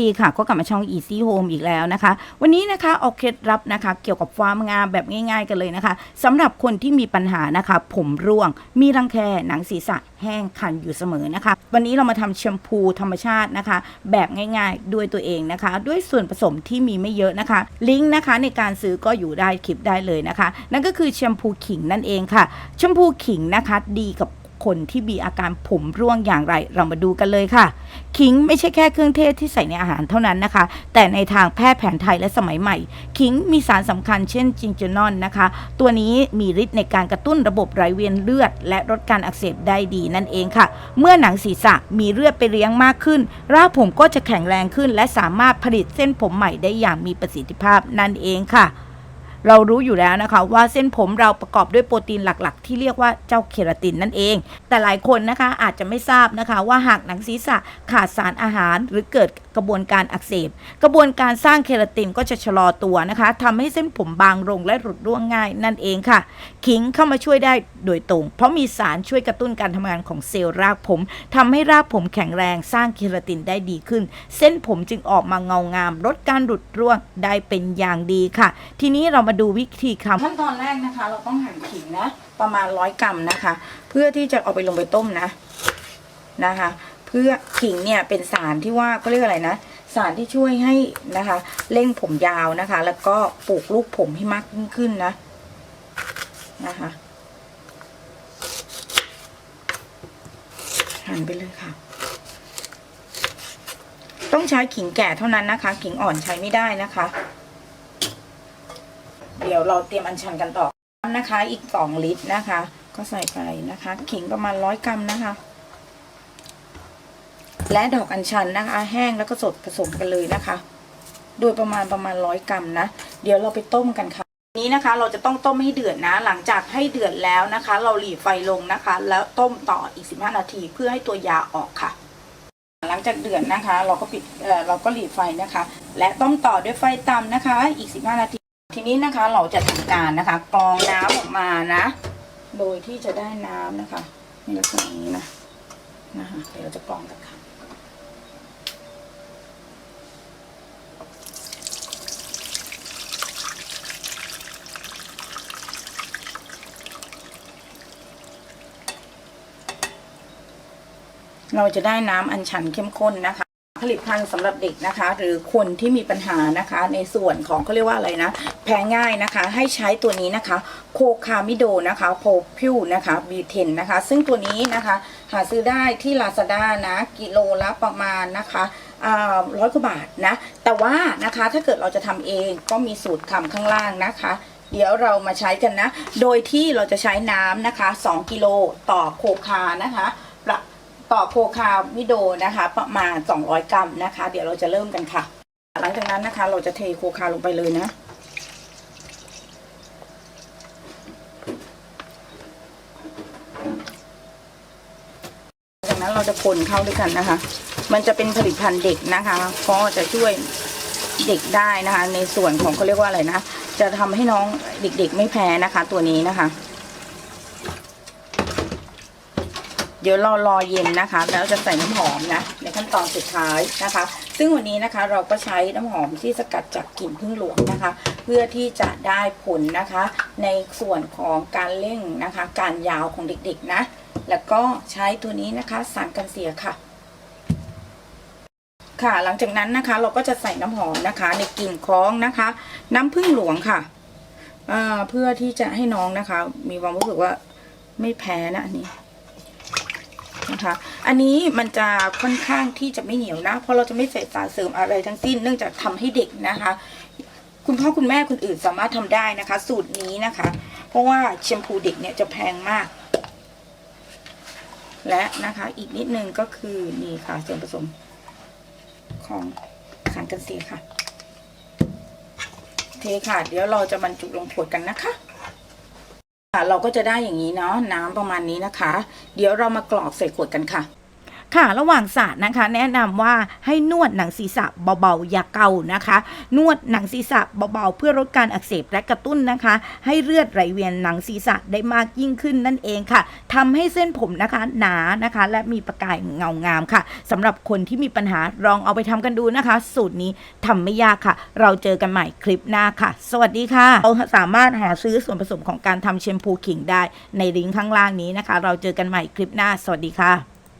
ดีค่ะ ก็กลับมาช่อง Easy Home อีกแล้วนะคะ วันนี้นะคะเอาเคล็ดลับนะคะ เกี่ยวกับความงามแบบง่าย ๆ กันเลยนะคะสำหรับคนที่มีปัญหานะคะ ผมร่วง มีรังแคหนังศีรษะแห้งคันอยู่เสมอนะคะ วันนี้เรามาทำแชมพูธรรมชาตินะคะ แบบง่ายๆ ด้วยตัวเองนะคะ ด้วยส่วนผสมที่มีไม่เยอะนะคะ ลิงก์นะคะในการซื้อก็อยู่ได้คลิปได้เลยนะคะ นั่นก็คือแชมพูขิงนั่นเองค่ะแชมพูขิงนะคะ ดีกับ คนที่มีอาการผมร่วงอย่างไร เรามาดูกันเลยค่ะ ขิงไม่ใช่แค่เครื่องเทศที่ใส่ในอาหารเท่านั้นนะคะ แต่ในทางแพทย์แผนไทยและสมัยใหม่ ขิงมีสารสำคัญเช่นจิงเจนอนนะคะ ตัวนี้มีฤทธิ์ในการกระตุ้นระบบไหลเวียนเลือด และลดการอักเสบได้ดีนั่นเองค่ะ เมื่อหนังศีรษะมีเลือดไปเลี้ยงมากขึ้นรากผมก็จะแข็งแรงขึ้น และสามารถผลิตเส้นผมใหม่ได้อย่างมีประสิทธิภาพนั่นเองค่ะ เรารู้อยู่แล้วนะคะว่าเส้นผมเราประกอบด้วยโปรตีนหลักๆ ที่เรียกว่าเจ้าเคราตินนั่นเอง แต่หลายคนนะคะอาจจะไม่ทราบนะคะว่าหากหนังศีรษะขาดสารอาหารหรือเกิดกระบวนการอักเสบ กระบวนการสร้างเคราตินก็จะชะลอตัวนะคะทำให้เส้นผมบางลงและหลุดร่วงง่ายนั่นเองค่ะ ขิงเข้ามาช่วยได้โดยตรง เพราะมีสารช่วยกระตุ้นการทำงานของเซลล์รากผมทำให้รากผมแข็งแรงสร้างเคราตินได้ดีขึ้น เส้นผมจึงออกมาเงางามลดการหลุดร่วงได้เป็นอย่างดีค่ะ ทีนี้เรามาดูวิธีทำขั้นตอนแรกนะคะ เราต้องหั่นขิงนะ ประมาณร้อยกรัมนะคะ เพื่อที่จะเอาไปลงไปต้มนะนะคะ เพื่อขิงเนี่ยเป็นสารที่ว่าก็เรียกอะไรนะ สารที่ช่วยให้นะคะ เร่งผมยาวนะคะ แล้วก็ปลูกลูกผมให้มากยิ่งขึ้นนะนะคะหั่นไปเลยค่ะ ต้องใช้ขิงแก่เท่านั้นนะคะ ขิงอ่อนใช้ไม่ได้นะคะ เดี๋ยวเราเตรียมอัญชันกันต่อนะคะ อีกสองลิตรนะคะ ก็ใส่ไปนะคะ ขิงประมาณร้อยกรัมนะคะ และดอกอัญชันนะคะ แห้งแล้วก็สดผสมกันเลยนะคะ โดยประมาณประมาณร้อยกรัมนะ เดี๋ยวเราไปต้มกันค่ะนี้นะคะเราจะต้องต้มให้เดือดนะ หลังจากให้เดือดแล้วนะคะ เราหลีไฟลงนะคะ แล้วต้มต่ออีก 15 นาทีเพื่อให้ตัวยาออกค่ะ หลังจากเดือดนะคะ เราก็ปิดเเราก็หลีไฟนะคะ และต้มต่อด้วยไฟต่ำนะคะ อีก 15 นาที ทีนี้นะคะเราจะทำการนะคะกรองน้ำออกมานะ โดยที่จะได้น้ำนะคะในลักษณะนี้นะนะคะเดี๋ยวเราจะกรองกันค่ะเราจะได้น้ำอัญชันเข้มข้นนะคะ ผลิตภัณฑ์สำหรับเด็กนะคะ หรือคนที่มีปัญหานะคะ ในส่วนของเขาเรียกว่าอะไรนะ แพ้ง่ายนะคะ ให้ใช้ตัวนี้นะคะ โคคามิโดนะคะโพพิวนะคะบีเทนนะคะ ซึ่งตัวนี้นะคะ หาซื้อได้ที่ Lazada นะ กิโลละประมาณนะคะร้อยกว่าบาทนะ แต่ว่านะคะถ้าเกิดเราจะทำเองก็มีสูตรทำข้างล่างนะคะเดี๋ยวเรามาใช้กันนะ โดยที่เราจะใช้น้ำนะคะ 2 กิโลต่อโคคานะคะ ต่อโคคามิโดนะคะ ประมาณ 200 กรัมนะคะ เดี๋ยวเราจะเริ่มกันค่ะ หลังจากนั้นนะคะ เราจะเทโคคาลงไปเลยนะ จากนั้นเราจะคนเข้าด้วยกันนะคะ มันจะเป็นผลิตภัณฑ์เด็กนะคะก็จะช่วยเด็กได้นะคะ ในส่วนของเขาเรียกว่าอะไรนะ จะทำให้น้องเด็กๆไม่แพ้นะคะ ตัวนี้นะคะ เดี๋ยวรอรอเย็นนะคะ แล้วจะใส่น้ำหอมนะ ในขั้นตอนสุดท้ายนะคะ ซึ่งวันนี้นะคะเราก็ใช้น้ำหอมที่สกัดจากกลิ่นพึ่งหลวงนะคะ เพื่อที่จะได้ผลนะคะ ในส่วนของการเร่งนะคะ การยาวของเด็กๆนะ แล้วก็ใช้ตัวนี้นะคะสารกันเสียค่ะค่ะ หลังจากนั้นนะคะเราก็จะใส่น้ำหอมนะคะ ในกลิ่นคล้องนะคะ น้ำผึ้งหลวงค่ะเพื่อที่จะให้น้องนะคะ มีความรู้สึกว่าไม่แพ้นะอัน นะคะ อันนี้มันจะค่อนข้างที่จะไม่เหนียวนะ เพราะเราจะไม่ใส่สารเสริมอะไรทั้งสิ้น เนื่องจากทำให้เด็กนะคะ คุณพ่อคุณแม่คนอื่นสามารถทำได้นะคะ สูตรนี้นะคะ เพราะว่าแชมพูเด็กเนี่ยจะแพงมาก และนะคะอีกนิดนึงก็คือนี่ค่ะส่วนผสมของสารกันเสียค่ะเคค่ะ เดี๋ยวเราจะบรรจุลงขวดกันนะคะ เราก็จะได้อย่างนี้เนาะน้ำประมาณนี้นะคะ เดี๋ยวเรามากรอกใส่ขวดกันค่ะ ค่ะ ระหว่างสระนะคะ แนะนำว่าให้นวดหนังศีรษะเบาๆอย่าเกานะคะ นวดหนังศีรษะเบาๆ เพื่อลดการอักเสบและกระตุ้นนะคะ ให้เลือดไหลเวียนหนังศีรษะได้มากยิ่งขึ้นนั่นเองค่ะทำให้เส้นผมนะคะหนานะคะ และมีประกายเงางามค่ะสำหรับคนที่มีปัญหาลองเอาไปทำกันดูนะคะ สูตรนี้ทำไม่ยากค่ะ เราเจอกันใหม่คลิปหน้าค่ะ สวัสดีค่ะเราสามารถหาซื้อส่วนผสมของการทำแชมพูขิงได้ในลิงก์ข้างล่างนี้นะคะ เราเจอกันใหม่คลิปหน้า สวัสดีค่ะ